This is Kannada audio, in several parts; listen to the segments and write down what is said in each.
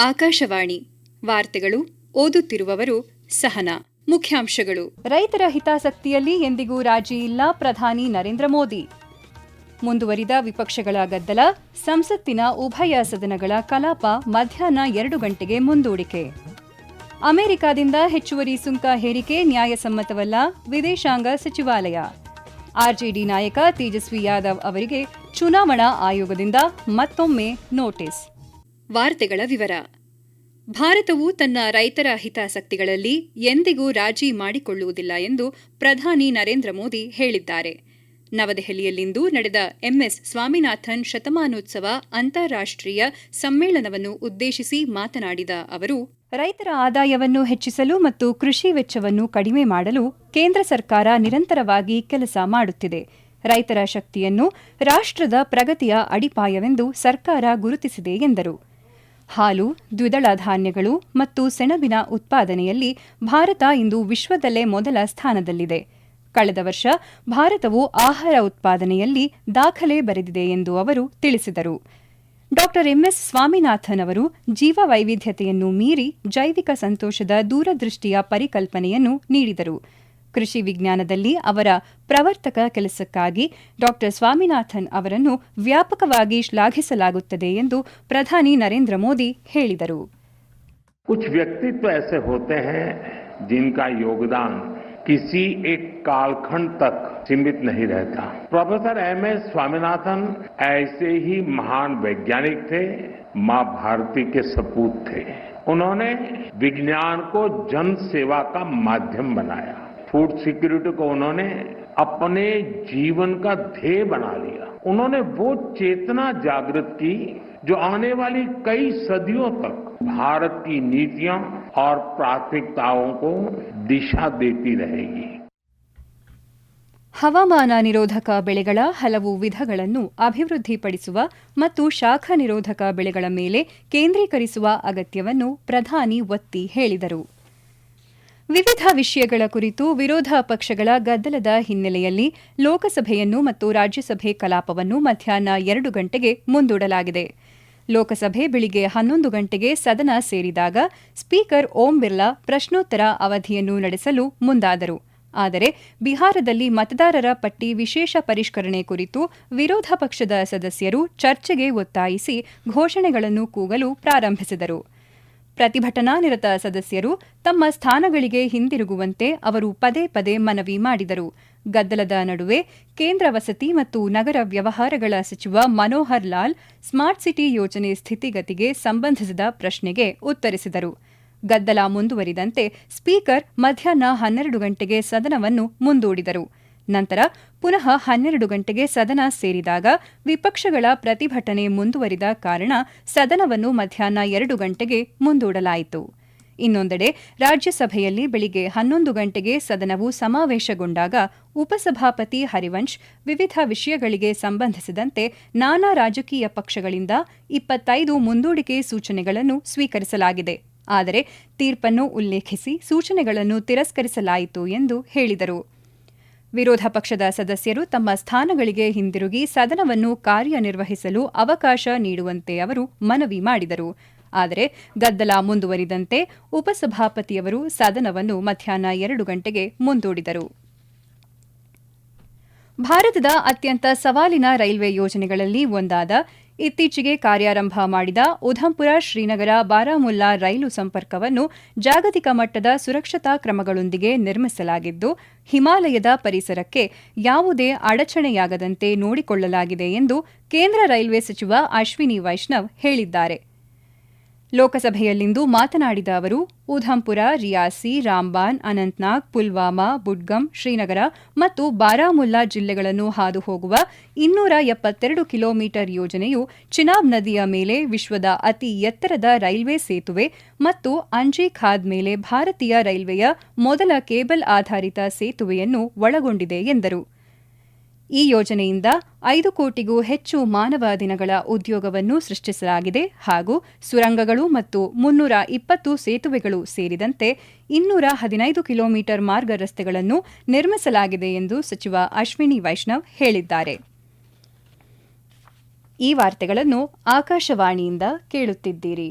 ಆಕಾಶವಾಣಿ. ವಾರ್ತೆಗಳು ಓದುತ್ತಿರುವವರು ಸಹನಾ. ಮುಖ್ಯಾಂಶಗಳು. ರೈತರ ಹಿತಾಸಕ್ತಿಯಲ್ಲಿ ಎಂದಿಗೂ ರಾಜಿ ಇಲ್ಲ ಪ್ರಧಾನಿ ನರೇಂದ್ರ ಮೋದಿ. ಮುಂದುವರಿದ ವಿಪಕ್ಷಗಳ ಗದ್ದಲ, ಸಂಸತ್ತಿನ ಉಭಯ ಸದನಗಳ ಕಲಾಪ ಮಧ್ಯಾಹ್ನ ಎರಡು ಗಂಟೆಗೆ ಮುಂದೂಡಿಕೆ. ಅಮೆರಿಕದಿಂದ ಹೆಚ್ಚುವರಿ ಸುಂಕ ಹೇರಿಕೆ ನ್ಯಾಯಸಮ್ಮತವಲ್ಲ, ವಿದೇಶಾಂಗ ಸಚಿವಾಲಯ. ಆರ್ಜೆಡಿ ನಾಯಕ ತೇಜಸ್ವಿ ಯಾದವ್ ಅವರಿಗೆ ಚುನಾವಣಾ ಆಯೋಗದಿಂದ ಮತ್ತೊಮ್ಮೆ ನೋಟಿಸ್. ವಾರ್ತೆಗಳ ವಿವರ. ಭಾರತವು ತನ್ನ ರೈತರ ಹಿತಾಸಕ್ತಿಗಳಲ್ಲಿ ಎಂದಿಗೂ ರಾಜಿ ಮಾಡಿಕೊಳ್ಳುವುದಿಲ್ಲ ಎಂದು ಪ್ರಧಾನಿ ನರೇಂದ್ರ ಮೋದಿ ಹೇಳಿದ್ದಾರೆ. ನವದೆಹಲಿಯಲ್ಲಿಂದು ನಡೆದ ಎಂಎಸ್ ಸ್ವಾಮಿನಾಥನ್ ಶತಮಾನೋತ್ಸವ ಅಂತಾರಾಷ್ಟ್ರೀಯ ಸಮ್ಮೇಳನವನ್ನು ಉದ್ದೇಶಿಸಿ ಮಾತನಾಡಿದ ಅವರು, ರೈತರ ಆದಾಯವನ್ನು ಹೆಚ್ಚಿಸಲು ಮತ್ತು ಕೃಷಿ ವೆಚ್ಚವನ್ನು ಕಡಿಮೆ ಮಾಡಲು ಕೇಂದ್ರ ಸರ್ಕಾರ ನಿರಂತರವಾಗಿ ಕೆಲಸ ಮಾಡುತ್ತಿದೆ. ರೈತರ ಶಕ್ತಿಯನ್ನು ರಾಷ್ಟ್ರದ ಪ್ರಗತಿಯ ಅಡಿಪಾಯವೆಂದು ಸರ್ಕಾರ ಗುರುತಿಸಿದೆ ಎಂದರು. ಹಾಲು, ದ್ವಿದಳ ಧಾನ್ಯಗಳು ಮತ್ತು ಸೆಣಬಿನ ಉತ್ಪಾದನೆಯಲ್ಲಿ ಭಾರತ ಇಂದು ವಿಶ್ವದಲ್ಲೇ ಮೊದಲ ಸ್ಥಾನದಲ್ಲಿದೆ. ಕಳೆದ ವರ್ಷ ಭಾರತವು ಆಹಾರ ಉತ್ಪಾದನೆಯಲ್ಲಿ ದಾಖಲೆ ಬರೆದಿದೆ ಎಂದು ಅವರು ತಿಳಿಸಿದರು. ಡಾ. ಎಂಎಸ್. ಸ್ವಾಮಿನಾಥನ್ ಅವರು ಜೀವ ವೈವಿಧ್ಯತೆಯನ್ನು ಮೀರಿ ಜೈವಿಕ ಸಂತೋಷದ ದೂರದೃಷ್ಟಿಯ ಪರಿಕಲ್ಪನೆಯನ್ನು ನೀಡಿದರು. ಕೃಷಿ ವಿಜ್ಞಾನದಲ್ಲಿ ಅವರ ಪ್ರವರ್ತಕ ಕೆಲಸಕ್ಕಾಗಿ ಡಾ ಸ್ವಾಮಿನಾಥನ್ ಅವರನ್ನು ವ್ಯಾಪಕವಾಗಿ ಶ್ಲಾಘಿಸಲಾಗುತ್ತದೆ ಎಂದು ಪ್ರಧಾನಿ ನರೇಂದ್ರ ಮೋದಿ ಹೇಳಿದರು कुछ व्यक्तित्व ऐसे होते हैं जिनका योगदान किसी एक कालखंड तक सीमित नहीं रहता प्रोफेसर एम एस स्वामीनाथन ऐसे ही महान वैज्ञानिक थे मां भारती के सपूत थे उन्होंने विज्ञान को जन सेवा का माध्यम बनाया फूड सिक्योरिटी को उन्होंने अपने जीवन का ध्येय बना लिया उन्होंने वो चेतना जागृत की जो आने वाली कई सदियों तक भारत की नीतियां और प्राथमिकताओं को दिशा देती रहेगी ಹವಾಮಾನ ನಿರೋಧಕ ಬೆಳೆಗಳ ಹಲವು ವಿಧಗಳನ್ನು ಅಭಿವೃದ್ಧಿಪಡಿಸುವ ಮತ್ತು ಶಾಖ ನಿರೋಧಕ ಬೆಳೆಗಳ ಮೇಲೆ ಕೇಂದ್ರೀಕರಿಸುವ ಅಗತ್ಯವನ್ನು ಪ್ರಧಾನಿ ಒತ್ತಿ ಹೇಳಿದರು ವಿವಿಧ ವಿಷಯಗಳ ಕುರಿತು ವಿರೋಧ ಪಕ್ಷಗಳ ಗದ್ದಲದ ಹಿನ್ನೆಲೆಯಲ್ಲಿ ಲೋಕಸಭೆಯನ್ನು ಮತ್ತು ರಾಜ್ಯಸಭೆ ಕಲಾಪವನ್ನು ಮಧ್ಯಾಹ್ನ ಎರಡು ಗಂಟೆಗೆ ಮುಂದೂಡಲಾಗಿದೆ. ಲೋಕಸಭೆ ಬೆಳಿಗ್ಗೆ ಹನ್ನೊಂದು ಗಂಟೆಗೆ ಸದನ ಸೇರಿದಾಗ ಸ್ಪೀಕರ್ ಓಂ ಬಿರ್ಲಾ ಪ್ರಶ್ನೋತ್ತರ ಅವಧಿಯನ್ನು ನಡೆಸಲು ಮುಂದಾದರು. ಆದರೆ ಬಿಹಾರದಲ್ಲಿ ಮತದಾರರ ಪಟ್ಟಿ ವಿಶೇಷ ಪರಿಷ್ಕರಣೆ ಕುರಿತು ವಿರೋಧ ಪಕ್ಷದ ಸದಸ್ಯರು ಚರ್ಚೆಗೆ ಒತ್ತಾಯಿಸಿ ಘೋಷಣೆಗಳನ್ನು ಕೂಗಲು ಪ್ರಾರಂಭಿಸಿದರು. ಪ್ರತಿಭಟನಾ ನಿರತ ಸದಸ್ಯರು ತಮ್ಮ ಸ್ಥಾನಗಳಿಗೆ ಹಿಂದಿರುಗುವಂತೆ ಅವರು ಪದೇ ಪದೇ ಮನವಿ ಮಾಡಿದರು. ಗದ್ದಲದ ನಡುವೆ ಕೇಂದ್ರ ವಸತಿ ಮತ್ತು ನಗರ ವ್ಯವಹಾರಗಳ ಸಚಿವ ಮನೋಹರ್ ಲಾಲ್ ಸ್ಮಾರ್ಟ್ ಸಿಟಿ ಯೋಜನೆ ಸ್ಥಿತಿಗತಿಗೆ ಸಂಬಂಧಿಸಿದ ಪ್ರಶ್ನೆಗೆ ಉತ್ತರಿಸಿದರು. ಗದ್ದಲ ಮುಂದುವರಿದಂತೆ ಸ್ಪೀಕರ್ ಮಧ್ಯಾಹ್ನ ಹನ್ನೆರಡು ಗಂಟೆಗೆ ಸದನವನ್ನು ಮುಂದೂಡಿದರು. ನಂತರ ಪುನಃ ಹನ್ನೆರಡು ಗಂಟೆಗೆ ಸದನ ಸೇರಿದಾಗ ವಿಪಕ್ಷಗಳ ಪ್ರತಿಭಟನೆ ಮುಂದುವರಿದ ಕಾರಣ ಸದನವನ್ನು ಮಧ್ಯಾಹ್ನ ಎರಡು ಗಂಟೆಗೆ ಮುಂದೂಡಲಾಯಿತು. ಇನ್ನೊಂದೆಡೆ ರಾಜ್ಯಸಭೆಯಲ್ಲಿ ಬೆಳಿಗ್ಗೆ ಹನ್ನೊಂದು ಗಂಟೆಗೆ ಸದನವು ಸಮಾವೇಶಗೊಂಡಾಗ ಉಪಸಭಾಪತಿ ಹರಿವಂಶ್ ವಿವಿಧ ವಿಷಯಗಳಿಗೆ ಸಂಬಂಧಿಸಿದಂತೆ ನಾನಾ ರಾಜಕೀಯ ಪಕ್ಷಗಳಿಂದ ಇಪ್ಪತ್ತೈದು ಮುಂದೂಡಿಕೆ ಸೂಚನೆಗಳನ್ನು ಸ್ವೀಕರಿಸಲಾಗಿದೆ. ಆದರೆ ತೀರ್ಪನ್ನು ಉಲ್ಲೇಖಿಸಿ ಸೂಚನೆಗಳನ್ನು ತಿರಸ್ಕರಿಸಲಾಯಿತು ಎಂದು ಹೇಳಿದರು. ವಿರೋಧ ಪಕ್ಷದ ಸದಸ್ಯರು ತಮ್ಮ ಸ್ಥಾನಗಳಿಗೆ ಹಿಂದಿರುಗಿ ಸದನವನ್ನು ಕಾರ್ಯನಿರ್ವಹಿಸಲು ಅವಕಾಶ ನೀಡುವಂತೆ ಅವರು ಮನವಿ ಮಾಡಿದರು. ಆದರೆ ಗದ್ದಲ ಮುಂದುವರಿದಂತೆ ಉಪಸಭಾಪತಿಯವರು ಸದನವನ್ನು ಮಧ್ಯಾಹ್ನ ಎರಡು ಗಂಟೆಗೆ ಮುಂದೂಡಿದರು. ಭಾರತದ ಅತ್ಯಂತ ಸವಾಲಿನ ರೈಲ್ವೆ ಯೋಜನೆಗಳಲ್ಲಿ ಒಂದಾದ ಇತ್ತೀಚೆಗೆ ಕಾರ್ಯಾರಂಭ ಮಾಡಿದ ಉಧಂಪುರ ಶ್ರೀನಗರ ಬಾರಾಮುಲ್ಲಾ ರೈಲು ಸಂಪರ್ಕವನ್ನು ಜಾಗತಿಕ ಮಟ್ಟದ ಸುರಕ್ಷತಾ ಕ್ರಮಗಳೊಂದಿಗೆ ನಿರ್ಮಿಸಲಾಗಿದ್ದು, ಹಿಮಾಲಯದ ಪರಿಸರಕ್ಕೆ ಯಾವುದೇ ಅಡಚಣೆಯಾಗದಂತೆ ನೋಡಿಕೊಳ್ಳಲಾಗಿದೆ ಎಂದು ಕೇಂದ್ರ ರೈಲ್ವೆ ಸಚಿವ ಅಶ್ವಿನಿ ವೈಷ್ಣವ್ ಹೇಳಿದ್ದಾರೆ. ಲೋಕಸಭೆಯಲ್ಲಿಂದು ಮಾತನಾಡಿದ ಅವರು, ಉಧಂಪುರ, ರಿಯಾಸಿ ರಾಮ್ಬಾನ್ ಅನಂತ್ನಾಗ್, ಪುಲ್ವಾಮಾ, ಬುಡ್ಗಂ, ಶ್ರೀನಗರ ಮತ್ತು ಬಾರಾಮುಲ್ಲಾ ಜಿಲ್ಲೆಗಳನ್ನು ಹಾದು ಹೋಗುವ ಇನ್ನೂರ ಎಪ್ಪತ್ತೆರಡು ಕಿಲೋಮೀಟರ್ ಯೋಜನೆಯು ಚಿನಾಬ್ ನದಿಯ ಮೇಲೆ ವಿಶ್ವದ ಅತಿ ಎತ್ತರದ ರೈಲ್ವೆ ಸೇತುವೆ ಮತ್ತು ಅಂಜಿ ಖಾದ್ ಮೇಲೆ ಭಾರತೀಯ ರೈಲ್ವೆಯ ಮೊದಲ ಕೇಬಲ್ ಆಧಾರಿತ ಸೇತುವೆಯನ್ನು ಒಳಗೊಂಡಿದೆ ಎಂದರು. ಈ ಯೋಜನೆಯಿಂದ ಐದು ಕೋಟಿಗೂ ಹೆಚ್ಚು ಮಾನವ ದಿನಗಳ ಉದ್ಯೋಗವನ್ನು ಸೃಷ್ಟಿಸಲಾಗಿದೆ ಹಾಗೂ ಸುರಂಗಗಳು ಮತ್ತು ಮುನ್ನೂರ ಇಪ್ಪತ್ತು ಸೇತುವೆಗಳು ಸೇರಿದಂತೆ ಇನ್ನೂರ ಹದಿನೈದು ಕಿಲೋಮೀಟರ್ ಮಾರ್ಗ ರಸ್ತೆಗಳನ್ನು ನಿರ್ಮಿಸಲಾಗಿದೆ ಎಂದು ಸಚಿವ ಅಶ್ವಿನಿ ವೈಷ್ಣವ್ ಹೇಳಿದ್ದಾರೆ. ಈ ವಾರ್ತೆಗಳನ್ನು ಆಕಾಶವಾಣಿಯಿಂದ ಕೇಳುತ್ತಿದ್ದೀರಿ.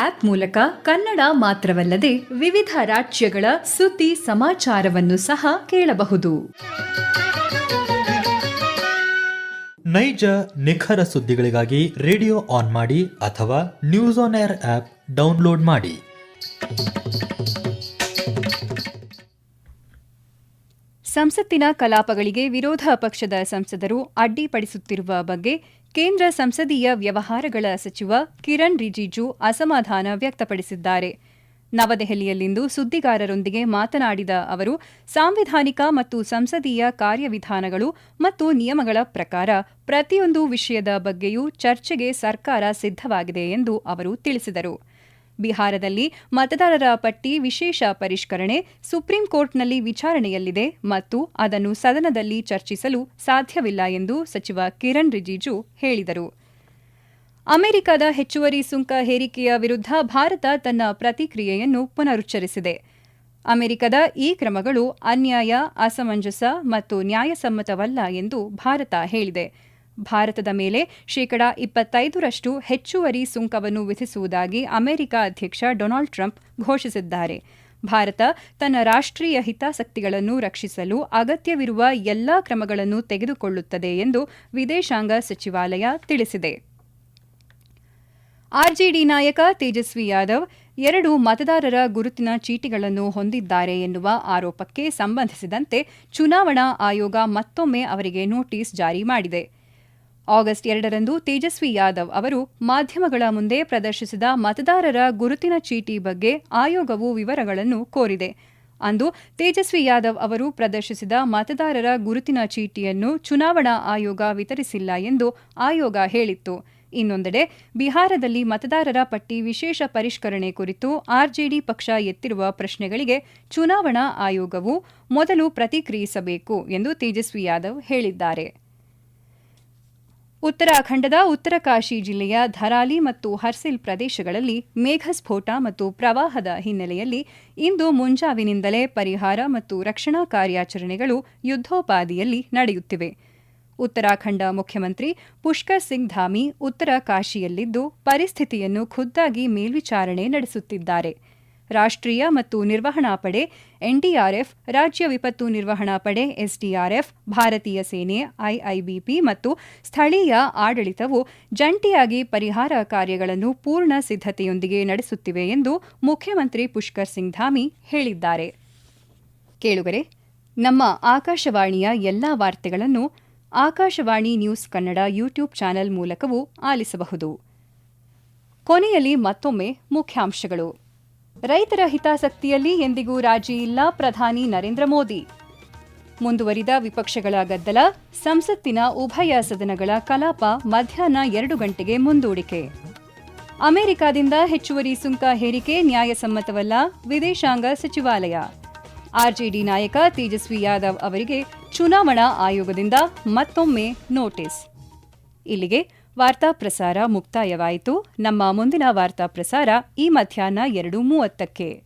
ಆಪ್ ಮೂಲಕ ಕನ್ನಡ ಮಾತ್ರವಲ್ಲದೆ ವಿವಿಧ ರಾಜ್ಯಗಳ ಸುದ್ದಿ ಸಮಾಚಾರವನ್ನು ಸಹ ಕೇಳಬಹುದು. ನೈಜ ನಿಖರ ಸುದ್ದಿಗಳಿಗಾಗಿ ರೇಡಿಯೋ ಆನ್ ಮಾಡಿ ಅಥವಾ news on air app download ಮಾಡಿ. ಸಂಸತ್ತಿನ ಕಲಾಪಗಳಿಗೆ ವಿರೋಧ ಪಕ್ಷದ ಸಂಸದರು ಅಡ್ಡಿಪಡಿಸುತ್ತಿರುವ ಬಗ್ಗೆ ಕೇಂದ್ರ ಸಂಸದೀಯ ವ್ಯವಹಾರಗಳ ಸಚಿವ ಕಿರಣ್ ರಿಜಿಜು ಅಸಮಾಧಾನ ವ್ಯಕ್ತಪಡಿಸಿದ್ದಾರೆ. ನವದೆಹಲಿಯಲ್ಲಿಂದು ಸುದ್ದಿಗಾರರೊಂದಿಗೆ ಮಾತನಾಡಿದ ಅವರು, ಸಾಂವಿಧಾನಿಕ ಮತ್ತು ಸಂಸದೀಯ ಕಾರ್ಯವಿಧಾನಗಳು ಮತ್ತು ನಿಯಮಗಳ ಪ್ರಕಾರ ಪ್ರತಿಯೊಂದು ವಿಷಯದ ಬಗ್ಗೆಯೂ ಚರ್ಚೆಗೆ ಸರ್ಕಾರ ಸಿದ್ಧವಾಗಿದೆ ಎಂದು ಅವರು ತಿಳಿಸಿದರು. ಬಿಹಾರದಲ್ಲಿ ಮತದಾರರ ಪಟ್ಟಿ ವಿಶೇಷ ಪರಿಷ್ಕರಣೆ ಸುಪ್ರೀಂ ಕೋರ್ಟ್ನಲ್ಲಿ ವಿಚಾರಣೆಯಲ್ಲಿದೆ ಮತ್ತು ಅದನ್ನು ಸದನದಲ್ಲಿ ಚರ್ಚಿಸಲು ಸಾಧ್ಯವಿಲ್ಲ ಎಂದು ಸಚಿವ ಕಿರಣ್ ರಿಜಿಜು ಹೇಳಿದರು. ಅಮೆರಿಕದ ಹೆಚ್ಚುವರಿ ಸುಂಕ ಹೇರಿಕೆಯ ವಿರುದ್ಧ ಭಾರತ ತನ್ನ ಪ್ರತಿಕ್ರಿಯೆಯನ್ನು ಪುನರುಚ್ಚರಿಸಿದೆ. ಅಮೆರಿಕದ ಈ ಕ್ರಮಗಳು ಅನ್ಯಾಯ, ಅಸಮಂಜಸ ಮತ್ತು ನ್ಯಾಯಸಮ್ಮತವಲ್ಲ ಎಂದು ಭಾರತ ಹೇಳಿದೆ. ಭಾರತದ ಮೇಲೆ ಶೇಕಡಾ ಇಪ್ಪತ್ತೈದರಷ್ಟು ಹೆಚ್ಚುವರಿ ಸುಂಕವನ್ನು ವಿಧಿಸುವುದಾಗಿ ಅಮೆರಿಕ ಅಧ್ಯಕ್ಷ ಡೊನಾಲ್ಡ್ ಟ್ರಂಪ್ ಘೋಷಿಸಿದ್ದಾರೆ. ಭಾರತ ತನ್ನ ರಾಷ್ಟ್ರೀಯ ಹಿತಾಸಕ್ತಿಗಳನ್ನು ರಕ್ಷಿಸಲು ಅಗತ್ಯವಿರುವ ಎಲ್ಲಾ ಕ್ರಮಗಳನ್ನು ತೆಗೆದುಕೊಳ್ಳುತ್ತದೆ ಎಂದು ವಿದೇಶಾಂಗ ಸಚಿವಾಲಯ ತಿಳಿಸಿದೆ. ಆರ್ಜೆಡಿ ನಾಯಕ ತೇಜಸ್ವಿ ಯಾದವ್ ಎರಡು ಮತದಾರರ ಗುರುತಿನ ಚೀಟಿಗಳನ್ನು ಹೊಂದಿದ್ದಾರೆ ಎನ್ನುವ ಆರೋಪಕ್ಕೆ ಸಂಬಂಧಿಸಿದಂತೆ ಚುನಾವಣಾ ಆಯೋಗ ಮತ್ತೊಮ್ಮೆ ಅವರಿಗೆ ನೋಟಿಸ್ ಜಾರಿ ಮಾಡಿದೆ. ಆಗಸ್ಟ್ ಎರಡರಂದು ತೇಜಸ್ವಿ ಯಾದವ್ ಅವರು ಮಾಧ್ಯಮಗಳ ಮುಂದೆ ಪ್ರದರ್ಶಿಸಿದ ಮತದಾರರ ಗುರುತಿನ ಚೀಟಿ ಬಗ್ಗೆ ಆಯೋಗವು ವಿವರಗಳನ್ನು ಕೋರಿದೆ. ಅಂದು ತೇಜಸ್ವಿ ಯಾದವ್ ಅವರು ಪ್ರದರ್ಶಿಸಿದ ಮತದಾರರ ಗುರುತಿನ ಚೀಟಿಯನ್ನು ಚುನಾವಣಾ ಆಯೋಗ ವಿತರಿಸಿಲ್ಲ ಎಂದು ಆಯೋಗ ಹೇಳಿತ್ತು. ಇನ್ನೊಂದೆಡೆ, ಬಿಹಾರದಲ್ಲಿ ಮತದಾರರ ಪಟ್ಟಿ ವಿಶೇಷ ಪರಿಷ್ಕರಣೆ ಕುರಿತು ಆರ್ಜೆಡಿ ಪಕ್ಷ ಎತ್ತಿರುವ ಪ್ರಶ್ನೆಗಳಿಗೆ ಚುನಾವಣಾ ಆಯೋಗವು ಮೊದಲು ಪ್ರತಿಕ್ರಿಯಿಸಬೇಕು ಎಂದು ತೇಜಸ್ವಿ ಯಾದವ್ ಹೇಳಿದ್ದಾರೆ. ಉತ್ತರಾಖಂಡದ ಉತ್ತರಕಾಶಿ ಜಿಲ್ಲೆಯ ಧರಾಲಿ ಮತ್ತು ಹರ್ಸಿಲ್ ಪ್ರದೇಶಗಳಲ್ಲಿ ಮೇಘಸ್ಫೋಟ ಮತ್ತು ಪ್ರವಾಹದ ಹಿನ್ನೆಲೆಯಲ್ಲಿ ಇಂದು ಮುಂಜಾವಿನಿಂದಲೇ ಪರಿಹಾರ ಮತ್ತು ರಕ್ಷಣಾ ಕಾರ್ಯಾಚರಣೆಗಳು ಯುದ್ಧೋಪಾದಿಯಲ್ಲಿ ನಡೆಯುತ್ತಿವೆ. ಉತ್ತರಾಖಂಡ ಮುಖ್ಯಮಂತ್ರಿ ಪುಷ್ಕರ್ ಸಿಂಗ್ ಧಾಮಿ ಉತ್ತರ ಕಾಶಿಯಲ್ಲಿದ್ದು ಪರಿಸ್ಥಿತಿಯನ್ನು ಖುದ್ದಾಗಿ ಮೇಲ್ವಿಚಾರಣೆ ನಡೆಸುತ್ತಿದ್ದಾರೆ. ರಾಷ್ಟ್ರೀಯ ಮತ್ತು ನಿರ್ವಹಣಾ ಪಡೆ, ಎನ್ಡಿಆರ್ಎಫ್, ರಾಜ್ಯ ವಿಪತ್ತು ನಿರ್ವಹಣಾ ಪಡೆ, ಎಸ್ಡಿಆರ್ಎಫ್, ಭಾರತೀಯ ಸೇನೆ, ಐಐಬಿಪಿ ಮತ್ತು ಸ್ಥಳೀಯ ಆಡಳಿತವು ಜಂಟಿಯಾಗಿ ಪರಿಹಾರ ಕಾರ್ಯಗಳನ್ನು ಪೂರ್ಣ ಸಿದ್ಧತೆಯೊಂದಿಗೆ ನಡೆಸುತ್ತಿವೆ ಎಂದು ಮುಖ್ಯಮಂತ್ರಿ ಪುಷ್ಕರ್ ಸಿಂಗ್ ಧಾಮಿ ಹೇಳಿದ್ದಾರೆ. ಕೇಳುಗರೆ, ನಮ್ಮ ಆಕಾಶವಾಣಿಯ ಎಲ್ಲಾ ವಾರ್ತೆಗಳನ್ನು Akashvani news Kannada YouTube channel ಮೂಲಕವೂ ಆಲಿಸಬಹುದು. ಕೊನೆಯಲ್ಲಿ ಮತ್ತೊಮ್ಮೆ ಮುಖ್ಯಾಂಶಗಳು. ರೈತರ ಹಿತಾಸಕ್ತಿಯಲ್ಲಿ ಎಂದಿಗೂ ರಾಜಿ ಇಲ್ಲ ಪ್ರಧಾನಿ ನರೇಂದ್ರ ಮೋದಿ. ಮುಂದುವರಿದ ವಿಪಕ್ಷಗಳ ಗದ್ದಲ, ಸಂಸತ್ತಿನ ಉಭಯ ಸದನಗಳ ಕಲಾಪ ಮಧ್ಯಾಹ್ನ ಎರಡು ಗಂಟೆಗೆ ಮುಂದೂಡಿಕೆ. ಅಮೆರಿಕದಿಂದ ಹೆಚ್ಚುವರಿ ಸುಂಕ ಹೇರಿಕೆ ನ್ಯಾಯಸಮ್ಮತವಲ್ಲ, ವಿದೇಶಾಂಗ ಸಚಿವಾಲಯ. ಆರ್ಜೆಡಿ ನಾಯಕ ತೇಜಸ್ವಿ ಯಾದವ್ ಅವರಿಗೆ ಚುನಾವಣಾ ಆಯೋಗದಿಂದ ಮತ್ತೊಮ್ಮೆ ನೋಟಿಸ್. ಇಲ್ಲಿಗೆ ವಾರ್ತಾ ಪ್ರಸಾರ ಮುಕ್ತಾಯವಾಯಿತು. ನಮ್ಮ ಮುಂದಿನ ವಾರ್ತಾ ಪ್ರಸಾರ ಈ ಮಧ್ಯಾಹ್ನ ಎರಡು ಮೂವತ್ತಕ್ಕೆ.